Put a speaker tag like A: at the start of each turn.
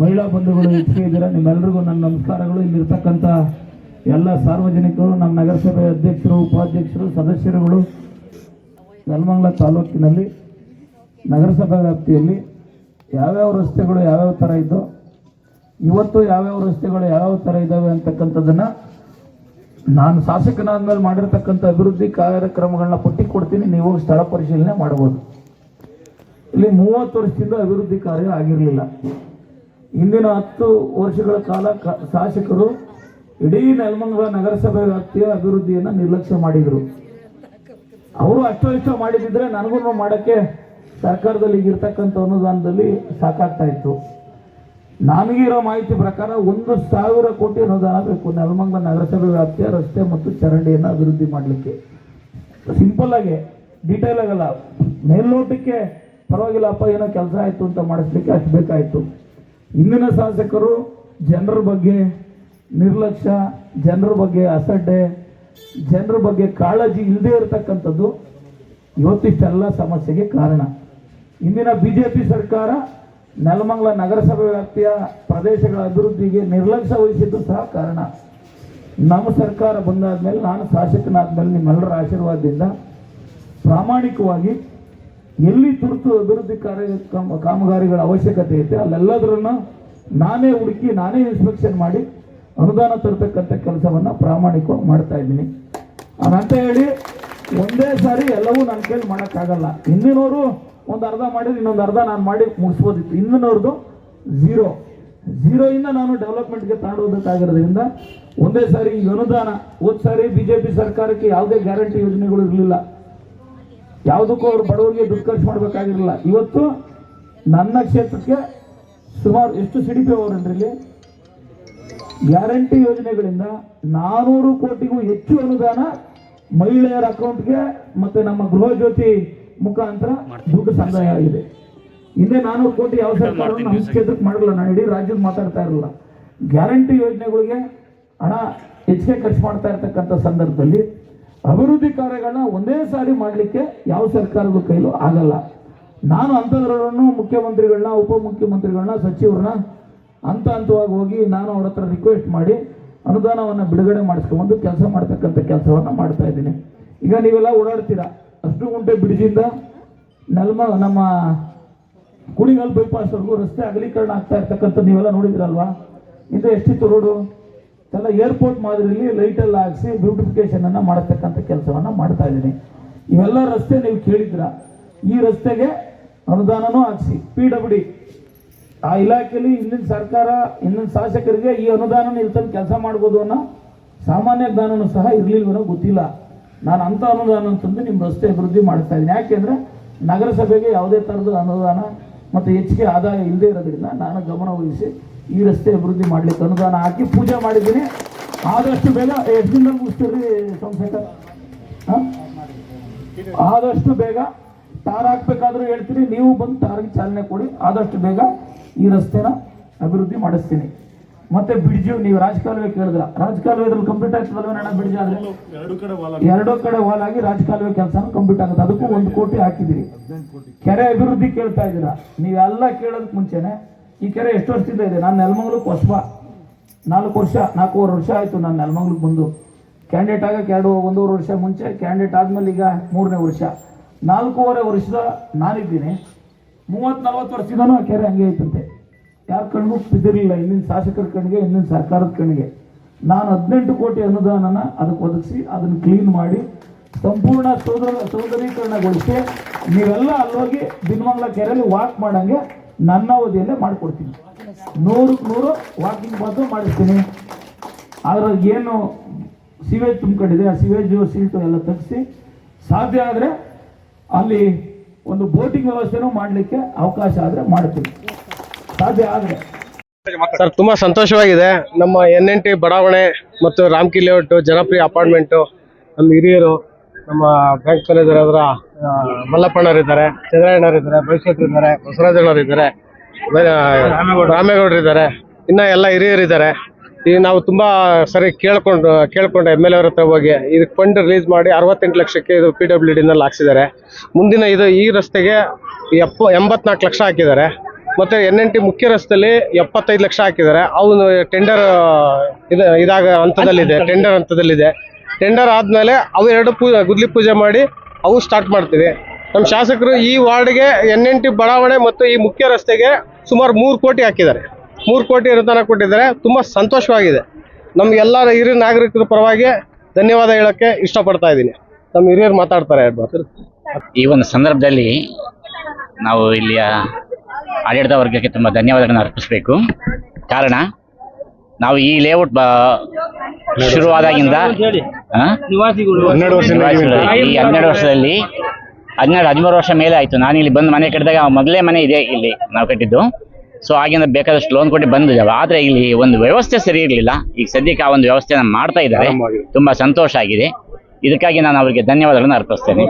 A: ಮಹಿಳಾ ಬಂಧುಗಳು, ಹೆಚ್ಚಿಗೆ ಇದ್ದೀರಾ? ನಿಮ್ಮೆಲ್ಲರಿಗೂ ನನ್ನ ನಮಸ್ಕಾರಗಳು. ಇಲ್ಲಿರ್ತಕ್ಕಂಥ ಎಲ್ಲ ಸಾರ್ವಜನಿಕರು, ನಮ್ಮ ನಗರಸಭೆ ಅಧ್ಯಕ್ಷರು, ಉಪಾಧ್ಯಕ್ಷರು, ಸದಸ್ಯರುಗಳು ನೆಲಮಂಗಲ ತಾಲೂಕಿನಲ್ಲಿ, ನಗರಸಭಾ ವ್ಯಾಪ್ತಿಯಲ್ಲಿ ಯಾವ್ಯಾವ ರಸ್ತೆಗಳು ಯಾವ್ಯಾವ ಥರ ಇದ್ದೋ, ಇವತ್ತು ಯಾವ್ಯಾವ ರಸ್ತೆಗಳು ಯಾವ್ಯಾವ ಥರ ಇದ್ದಾವೆ ಅಂತಕ್ಕಂಥದ್ದನ್ನು ನಾನು ಶಾಸಕನಾದ್ಮೇಲೆ ಮಾಡಿರ್ತಕ್ಕಂಥ ಅಭಿವೃದ್ಧಿ ಕಾರ್ಯಕ್ರಮಗಳನ್ನ ಪಟ್ಟಿ ಕೊಡ್ತೀನಿ. ನೀವು ಸ್ಥಳ ಪರಿಶೀಲನೆ ಮಾಡ್ಬೋದು. ಇಲ್ಲಿ ಮೂವತ್ತು ವರ್ಷದಿಂದ ಅಭಿವೃದ್ಧಿ ಕಾರ್ಯ ಆಗಿರಲಿಲ್ಲ. ಹಿಂದಿನ ಹತ್ತು ವರ್ಷಗಳ ಕಾಲ ಶಾಸಕರು ಇಡೀ ನೆಲಮಂಗಲ ನಗರಸಭೆ ವ್ಯಾಪ್ತಿಯ ಅಭಿವೃದ್ಧಿಯನ್ನು ನಿರ್ಲಕ್ಷ್ಯ ಮಾಡಿದರು. ಅವರು ಅಷ್ಟೋ ಇಷ್ಟೋ ಮಾಡಿದಿದ್ರೆ ನನಗೂ ಮಾಡೋಕ್ಕೆ ಸರ್ಕಾರದಲ್ಲಿ ಈಗಿರ್ತಕ್ಕಂಥ ಅನುದಾನದಲ್ಲಿ ಸಾಕಾಗ್ತಾ ಇತ್ತು. ನನಗಿರೋ ಮಾಹಿತಿ ಪ್ರಕಾರ ಒಂದು ಸಾವಿರ ಕೋಟಿ ಅನುದಾನ ಬೇಕು ನೆಲಮಂಗಲ ನಗರಸಭೆ ವ್ಯಾಪ್ತಿಯ ರಸ್ತೆ ಮತ್ತು ಚರಂಡಿಯನ್ನು ಅಭಿವೃದ್ಧಿ ಮಾಡಲಿಕ್ಕೆ. ಸಿಂಪಲ್ ಆಗಿ ಡೀಟೇಲ್ ಆಗಲ್ಲ. ಮೇಲ್ನೋಟಕ್ಕೆ ಪರವಾಗಿಲ್ಲಪ್ಪ, ಏನೋ ಕೆಲಸ ಆಯಿತು ಅಂತ ಮಾಡಿಸ್ಲಿಕ್ಕೆ ಅಷ್ಟು ಬೇಕಾಯಿತು. ಇಂದಿನ ಶಾಸಕರು ಜನರ ಬಗ್ಗೆ ನಿರ್ಲಕ್ಷ್ಯ, ಜನರ ಬಗ್ಗೆ ಅಸಡ್ಡೆ, ಜನರ ಬಗ್ಗೆ ಕಾಳಜಿ ಇಲ್ಲದೆ ಇರತಕ್ಕಂಥದ್ದು ಇವತ್ತಿಷ್ಟೆಲ್ಲ ಸಮಸ್ಯೆಗೆ ಕಾರಣ. ಇಂದಿನ ಬಿ ಜೆ ಪಿ ಸರ್ಕಾರ ನೆಲಮಂಗಲ ನಗರಸಭೆ ವ್ಯಾಪ್ತಿಯ ಪ್ರದೇಶಗಳ ಅಭಿವೃದ್ಧಿಗೆ ನಿರ್ಲಕ್ಷ್ಯ ವಹಿಸಿದ್ದು ಸಹ ಕಾರಣ. ನಮ್ಮ ಸರ್ಕಾರ ಬಂದಾದ ಮೇಲೆ ನಾನು ಶಾಸಕನಾದ ಮೇಲೆ ನಿಮ್ಮೆಲ್ಲರ ಆಶೀರ್ವಾದದಿಂದ ಪ್ರಾಮಾಣಿಕವಾಗಿ ಎಲ್ಲಿ ತುರ್ತು ಅಭಿವೃದ್ಧಿ ಕಾರ್ಯ ಕಾಮ- ಕಾಮಗಾರಿಗಳ ಅವಶ್ಯಕತೆ ಐತೆ, ಅಲ್ಲೆಲ್ಲದರನ್ನ ನಾನೇ ಹುಡುಕಿ, ನಾನೇ ಇನ್ಸ್ಪೆಕ್ಷನ್ ಮಾಡಿ ಅನುದಾನ ತರತಕ್ಕಂಥ ಕೆಲಸವನ್ನು ಪ್ರಾಮಾಣಿಕವಾಗಿ ಮಾಡ್ತಾ ಇದ್ದೀನಿ. ಅನಂತ ಹೇಳಿ ಒಂದೇ ಸಾರಿ ಎಲ್ಲವೂ ನನ್ನ ಕೈಲಿ ಮಾಡೋಕ್ಕಾಗಲ್ಲ. ಹಿಂದಿನವರು ಒಂದು ಅರ್ಧ ಮಾಡಿದ್ರೆ, ಇನ್ನೊಂದು ಅರ್ಧ ನಾನು ಮಾಡಿ ಮುಗಿಸ್ಬೋದಿತ್ತು. ಹಿಂದಿನವ್ರದ್ದು ಝೀರೋ ಝೀರೋಯಿಂದ ನಾನು ಡೆವಲಪ್ಮೆಂಟ್ಗೆ ತಾಂಡೋದಕ್ಕಾಗಿರೋದ್ರಿಂದ ಒಂದೇ ಸಾರಿ ಈ ಅನುದಾನ, ಹೋದ ಸಾರಿ ಬಿ ಜೆ ಪಿ ಸರ್ಕಾರಕ್ಕೆ ಯಾವುದೇ ಗ್ಯಾರಂಟಿ ಯೋಜನೆಗಳು ಇರಲಿಲ್ಲ. ಯಾವುದಕ್ಕೂ ಅವ್ರು ಬಡವರಿಗೆ ದುಡ್ಡು ಖರ್ಚು ಮಾಡಬೇಕಾಗಿರಲಿಲ್ಲ ಇವತ್ತು ನನ್ನ ಕ್ಷೇತ್ರಕ್ಕೆ ಸುಮಾರು ಎಷ್ಟು ಸಿಡಿಪಿ ಅವರನ್ರಿ ಇಲ್ಲಿ ಗ್ಯಾರಂಟಿ ಯೋಜನೆಗಳಿಂದ ನಾನೂರು ಕೋಟಿಗೂ ಹೆಚ್ಚು ಅನುದಾನ ಮಹಿಳೆಯರ ಅಕೌಂಟ್ಗೆ ಮತ್ತೆ ನಮ್ಮ ಗೃಹ ಜ್ಯೋತಿ ಮುಖಾಂತರ ದುಡ್ಡು ಸಂದಾಯ ಆಗಿದೆ. ಹಿಂದೆ ನಾನೂರು ಕೋಟಿ ಯಾವ ಸರ್ಕಾರ ನಮ್ಮ ಕ್ಷೇತ್ರಕ್ಕೆ ಮಾಡಲ್ಲ. ನಾನು ಇಡೀ ರಾಜ್ಯದ ಮಾತಾಡ್ತಾ ಇರಲಿಲ್ಲ ಗ್ಯಾರಂಟಿ ಯೋಜನೆಗಳಿಗೆ ಹಣ ಹೆಚ್ಚಿಗೆ ಖರ್ಚು ಮಾಡ್ತಾ ಇರ್ತಕ್ಕಂಥ ಸಂದರ್ಭದಲ್ಲಿ ಅಭಿವೃದ್ಧಿ ಕಾರ್ಯಗಳನ್ನ ಒಂದೇ ಸಾರಿ ಮಾಡಲಿಕ್ಕೆ ಯಾವ ಸರ್ಕಾರದ ಕೈಲೂ ಆಗಲ್ಲ. ನಾನು ಅಂಥದ್ರನ್ನು ಮುಖ್ಯಮಂತ್ರಿಗಳನ್ನ, ಉಪಮುಖ್ಯಮಂತ್ರಿಗಳನ್ನ, ಸಚಿವರನ್ನ ಹಂತ ಹಂತವಾಗಿ ಹೋಗಿ ನಾನು ಅವ್ರ ಹತ್ರ ರಿಕ್ವೆಸ್ಟ್ ಮಾಡಿ ಅನುದಾನವನ್ನು ಬಿಡುಗಡೆ ಮಾಡಿಸ್ಕೊಂಡು ಕೆಲಸ ಮಾಡ್ತಕ್ಕಂಥ ಕೆಲಸವನ್ನು ಮಾಡ್ತಾ ಇದ್ದೀನಿ. ಈಗ ನೀವೆಲ್ಲ ಓಡಾಡ್ತೀರಾ? ಅಷ್ಟು ಗುಂಟೆ ಬಿಡಿಸಿಂದ ನೆಲ್ಮ ನಮ್ಮ ಕುಣಿಗಲ್ ಬೈಪಾಸ್ವರೆಗೂ ರಸ್ತೆ ಅಗಲೀಕರಣ ಆಗ್ತಾ ಇರ್ತಕ್ಕಂಥ ನೀವೆಲ್ಲ ನೋಡಿದ್ರಲ್ವಾ? ಇದು ಎಷ್ಟಿತ್ತು ರೋಡು ಎಲ್ಲ ಏರ್ಪೋರ್ಟ್ ಮಾದರಿಯಲ್ಲಿ ಲೈಟ್ ಹಾಕಿಸಿ ಬ್ಯೂಟಿಫಿಕೇಷನನ್ನು ಬ್ಯೂಟಿಫಿಕೇಶನ್ ಅನ್ನ ಮಾಡತಕ್ಕಂಥ ಕೆಲಸವನ್ನು ಮಾಡ್ತಾ ಇದ್ದೀನಿ. ಇವೆಲ್ಲ ರಸ್ತೆ ನೀವು ಕೇಳಿದ್ರ ಈ ರಸ್ತೆಗೆ ಅನುದಾನನೂ ಹಾಕಿಸಿ. ಪಿ ಡಬ್ಲ್ಯೂ ಆ ಇಲಾಖೆಯಲ್ಲಿ ಹಿಂದಿನ ಸರ್ಕಾರ, ಹಿಂದಿನ ಶಾಸಕರಿಗೆ ಈ ಅನುದಾನ ಇಲ್ಲಿ ಕೆಲಸ ಮಾಡ್ಬೋದು ಅನ್ನೋ ಸಾಮಾನ್ಯ ಜ್ಞಾನನೂ ಸಹ ಇರ್ಲಿಲ್ವನೋ ಗೊತ್ತಿಲ್ಲ. ನಾನು ಅಂಥ ಅನುದಾನ ಅಂತಂದು ನಿಮ್ಮ ರಸ್ತೆ ಅಭಿವೃದ್ಧಿ ಮಾಡ್ತಾ ಇದ್ದೀನಿ. ಯಾಕೆಂದ್ರೆ ನಗರಸಭೆಗೆ ಯಾವುದೇ ಥರದ ಅನುದಾನ ಮತ್ತು ಹೆಚ್ಚಿಗೆ ಆದಾಯ ಇಲ್ಲದೆ ಇರೋದ್ರಿಂದ ನಾನು ಗಮನ ವಹಿಸಿ ಈ ರಸ್ತೆ ಅಭಿವೃದ್ಧಿ ಮಾಡ್ಲಿಕ್ಕೆ ಅನುದಾನ ಹಾಕಿ ಪೂಜೆ ಮಾಡಿದ್ದೀನಿ. ಆದಷ್ಟು ಬೇಗ ಎಷ್ಟು ದಿನದಲ್ಲಿ ಮುಗಿಸ್ತೀರಿ ಸೋಮಶೇಖರ್? ಹಾಂ? ಆದಷ್ಟು ಬೇಗ ಟಾರ್ ಹಾಕ್ಬೇಕಾದ್ರೂ ಹೇಳ್ತೀನಿ. ನೀವು ಬಂದು ಟಾರ್ಗೆ ಚಾಲನೆ ಕೊಡಿ. ಆದಷ್ಟು ಬೇಗ ಈ ರಸ್ತೆನ ಅಭಿವೃದ್ಧಿ ಮಾಡಿಸ್ತೀನಿ. ಮತ್ತೆ ಬ್ರಿಡ್ಜು ನೀವು ರಾಜಕಾಲುವೆ ಕೇಳಿದ್ರ? ರಾಜಕಾಲುವೆ ಕಂಪ್ಲೀಟ್ ಆಗ್ತದಲ್ವ ಅಣ್ಣ ಬ್ರಿಡ್ಜ್ ಆದ್ರೆ?
B: ಎರಡು ಕಡೆ ವಾಲ
A: ಎರಡೂ ಕಡೆ ವಾಲ್ ಆಗಿ ರಾಜಕಾಲುವೆ ಕೆಲಸ ಕಂಪ್ಲೀಟ್ ಆಗುತ್ತೆ. ಅದಕ್ಕೂ ಒಂದು ಕೋಟಿ ಹಾಕಿದಿರಿ ಕೆರೆ ಅಭಿವೃದ್ಧಿ ಕೇಳ್ತಾ ಇದ್ದೀರಾ? ನೀವೆಲ್ಲ ಕೇಳೋದಕ್ಕೆ ಮುಂಚೆನೆ ಈ ಕೆರೆ ಎಷ್ಟು ವರ್ಷದಿಂದ ಇದೆ? ನಾನು ನೆಲಮಂಗ್ಲಕ್ಕೆ ಹೊಸಬ ನಾಲ್ಕು ವರ್ಷ, ನಾಲ್ಕೂವರೆ ವರ್ಷ ಆಯಿತು ನಾನು ನೆಲಮಂಗ್ಲಕ್ಕೆ ಬಂದು. ಕ್ಯಾಂಡಿಡೇಟ್ ಆಗಕ್ಕೆ ಎರಡು, ಒಂದೂವರೆ ವರ್ಷ ಮುಂಚೆ ಕ್ಯಾಂಡಿಡೇಟ್ ಆದಮೇಲೆ ಈಗ ಮೂರನೇ ವರ್ಷ. ನಾಲ್ಕೂವರೆ ವರ್ಷದ ನಾನಿದ್ದೀನಿ. ಮೂವತ್ತು ನಲ್ವತ್ತು ವರ್ಷದಿಂದನೂ ಆ ಕೆರೆ ಹಂಗೆ ಐತಂತೆ. ಯಾರ ಕಣ್ಗೂ ಬಿದ್ದಿರಲಿಲ್ಲ ಇಂದಿನ ಶಾಸಕರ ಕಣ್ಣಿಗೆ ಇಂದಿನ ಸರ್ಕಾರದ ಕಣ್ಣಿಗೆ ನಾನು ಹದಿನೆಂಟು ಕೋಟಿ ಅನುದಾನನ ಅದಕ್ಕೆ ಒದಗಿಸಿ, ಅದನ್ನು ಕ್ಲೀನ್ ಮಾಡಿ, ಸಂಪೂರ್ಣ ಸೌದ ಸೌಂದರೀಕರಣಗೊಳಿಸಿ ನೀವೆಲ್ಲ ಅಲ್ಲೋಗಿ ದಿನಮಂಗ್ಲ ಕೆರೆಯಲ್ಲಿ ವಾಕ್ ಮಾಡಂಗೆ ನನ್ನ ಅವಧಿಯಲ್ಲೇ ಮಾಡಿಕೊಡ್ತೀನಿ. ನೂರಕ್ಕೆ ನೂರು ವಾಕಿಂಗ್ ಮಾತ್ರ ಮಾಡಿಸ್ತೀನಿ. ಅದರ ಏನು ಸಿವೇಜ್ ತುಂಬ್ಕೊಂಡಿದೆ, ಆ ಸಿವೇಜು ಸೀಟು ಎಲ್ಲ ತಗ್ಸಿ ಸಾಧ್ಯ ಆದರೆ ಅಲ್ಲಿ ಒಂದು ಬೋಟಿಂಗ್ ವ್ಯವಸ್ಥೆನೂ ಮಾಡಲಿಕ್ಕೆ ಅವಕಾಶ ಆದರೆ ಮಾಡ್ತೀನಿ. ಸಾಧ್ಯ ಆದರೆ.
C: ಸರ್, ತುಂಬಾ ಸಂತೋಷವಾಗಿದೆ. ನಮ್ಮ ಎನ್ ಎನ್ ಟಿ ಬಡಾವಣೆ ಮತ್ತು ರಾಮ್ಕಿ ಲೇಔಟ್ ಜನಪ್ರಿಯ ಅಪಾರ್ಟ್ಮೆಂಟು, ನಮ್ಮ ಹಿರಿಯರು ನಮ್ಮ ಬ್ಯಾಂಕ್ ಮ್ಯಾನೇಜರ್ ಅದರ ಮಲ್ಲಪ್ಪಣ್ಣರಿದ್ದಾರೆ ಇದ್ದಾರೆ ಬೈಶೇಟ್ರು ಇದ್ದಾರೆ ಬಸವರಾಜಣ್ಣವ್ರು ಇದ್ದಾರೆ ರಾಮೇಗೌಡರು ಇದ್ದಾರೆ ಇನ್ನ ಎಲ್ಲ ಹಿರಿಯರಿದ್ದಾರೆ ಈ ನಾವು ತುಂಬಾ ಸರಿ ಕೇಳ್ಕೊಂಡು ಕೇಳ್ಕೊಂಡು ಎಂ ಎಲ್ ಅವ್ರ ಹತ್ರ ಹೋಗಿ ಇದಕ್ಕೆ ಫಂಡ್ ರಿಲೀಸ್ ಮಾಡಿ ಅರವತ್ತೆಂಟು ಲಕ್ಷಕ್ಕೆ ಇದು ಪಿ ಡಬ್ಲ್ಯೂ ಡಿನಲ್ಲಿ ಹಾಕ್ಸಿದ್ದಾರೆ. ಮುಂದಿನ ಇದು ಈ ರಸ್ತೆಗೆ ಎಪ್ಪ, ಎಂಬತ್ನಾಲ್ಕು ಲಕ್ಷ ಹಾಕಿದ್ದಾರೆ. ಮತ್ತೆ ಎನ್ ಎನ್ ಟಿ ಮುಖ್ಯ ರಸ್ತೆಯಲ್ಲಿ ಎಪ್ಪತ್ತೈದು ಲಕ್ಷ ಹಾಕಿದ್ದಾರೆ. ಅವನು ಟೆಂಡರ್ ಇದು, ಇದಾಗ ಹಂತದಲ್ಲಿದೆ ಟೆಂಡರ್ ಹಂತದಲ್ಲಿದೆ. ಟೆಂಡರ್ ಆದಮೇಲೆ ಅವು ಎರಡು ಪೂ, ಗುದ್ಲಿ ಪೂಜೆ ಮಾಡಿ ಅವು ಸ್ಟಾರ್ಟ್ ಮಾಡ್ತೀವಿ ನಮ್ಮ ಶಾಸಕರು ಈ ವಾರ್ಡ್ಗೆ ಎನ್ ಎನ್ ಟಿ ಬಡಾವಣೆ ಮತ್ತು ಈ ಮುಖ್ಯ ರಸ್ತೆಗೆ ಸುಮಾರು ಮೂರು ಕೋಟಿ ಹಾಕಿದ್ದಾರೆ. ಮೂರು ಕೋಟಿ ಅನುದಾನ ಕೊಟ್ಟಿದ್ದಾರೆ. ತುಂಬ ಸಂತೋಷವಾಗಿದೆ. ನಮಗೆಲ್ಲ ಹಿರಿಯ ನಾಗರಿಕರ ಪರವಾಗಿ ಧನ್ಯವಾದ ಹೇಳೋಕ್ಕೆ ಇಷ್ಟಪಡ್ತಾ ಇದ್ದೀನಿ. ನಮ್ಮ ಹಿರಿಯರು ಮಾತಾಡ್ತಾರೆ
B: ಈ ಒಂದು ಸಂದರ್ಭದಲ್ಲಿ ನಾವು ಇಲ್ಲಿಯ ಆಡಳಿತ ವರ್ಗಕ್ಕೆ ತುಂಬ ಧನ್ಯವಾದಗಳನ್ನು ಅರ್ಪಿಸಬೇಕು. ಕಾರಣ, ನಾವು ಈ ಲೇಔಟ್ ಬ ಶುರುವಾದಾಗಿಂದ?
C: ಹನ್ನೆರಡು ವರ್ಷ
B: ಈ ಹನ್ನೆರಡು ವರ್ಷದಲ್ಲಿ ಹನ್ನೆರಡು ಹದಿಮೂರು ವರ್ಷ ಮೇಲೆ ಆಯ್ತು. ನಾನು ಇಲ್ಲಿ ಬಂದು ಮನೆ ಕಟ್ಟಿದಾಗ ಮೊದಲೇ ಮನೆ ಇದೆ ಇಲ್ಲಿ ನಾವು ಕಟ್ಟಿದ್ದು. ಸೊ ಆಗಿಂದ ಬೇಕಾದಷ್ಟು ಲೋನ್ ಕೊಟ್ಟು ಬಂದಿದ್ದಾವೆ. ಆದ್ರೆ ಇಲ್ಲಿ ಒಂದು ವ್ಯವಸ್ಥೆ ಸರಿ ಇರಲಿಲ್ಲ. ಈಗ ಸದ್ಯಕ್ಕೆ ಆ ಒಂದು ವ್ಯವಸ್ಥೆನ ಮಾಡ್ತಾ ಇದ್ದಾರೆ. ತುಂಬಾ ಸಂತೋಷ ಆಗಿದೆ. ಇದಕ್ಕಾಗಿ ನಾನು ಅವರಿಗೆ ಧನ್ಯವಾದಗಳನ್ನು ಅರ್ಪಿಸ್ತೇನೆ.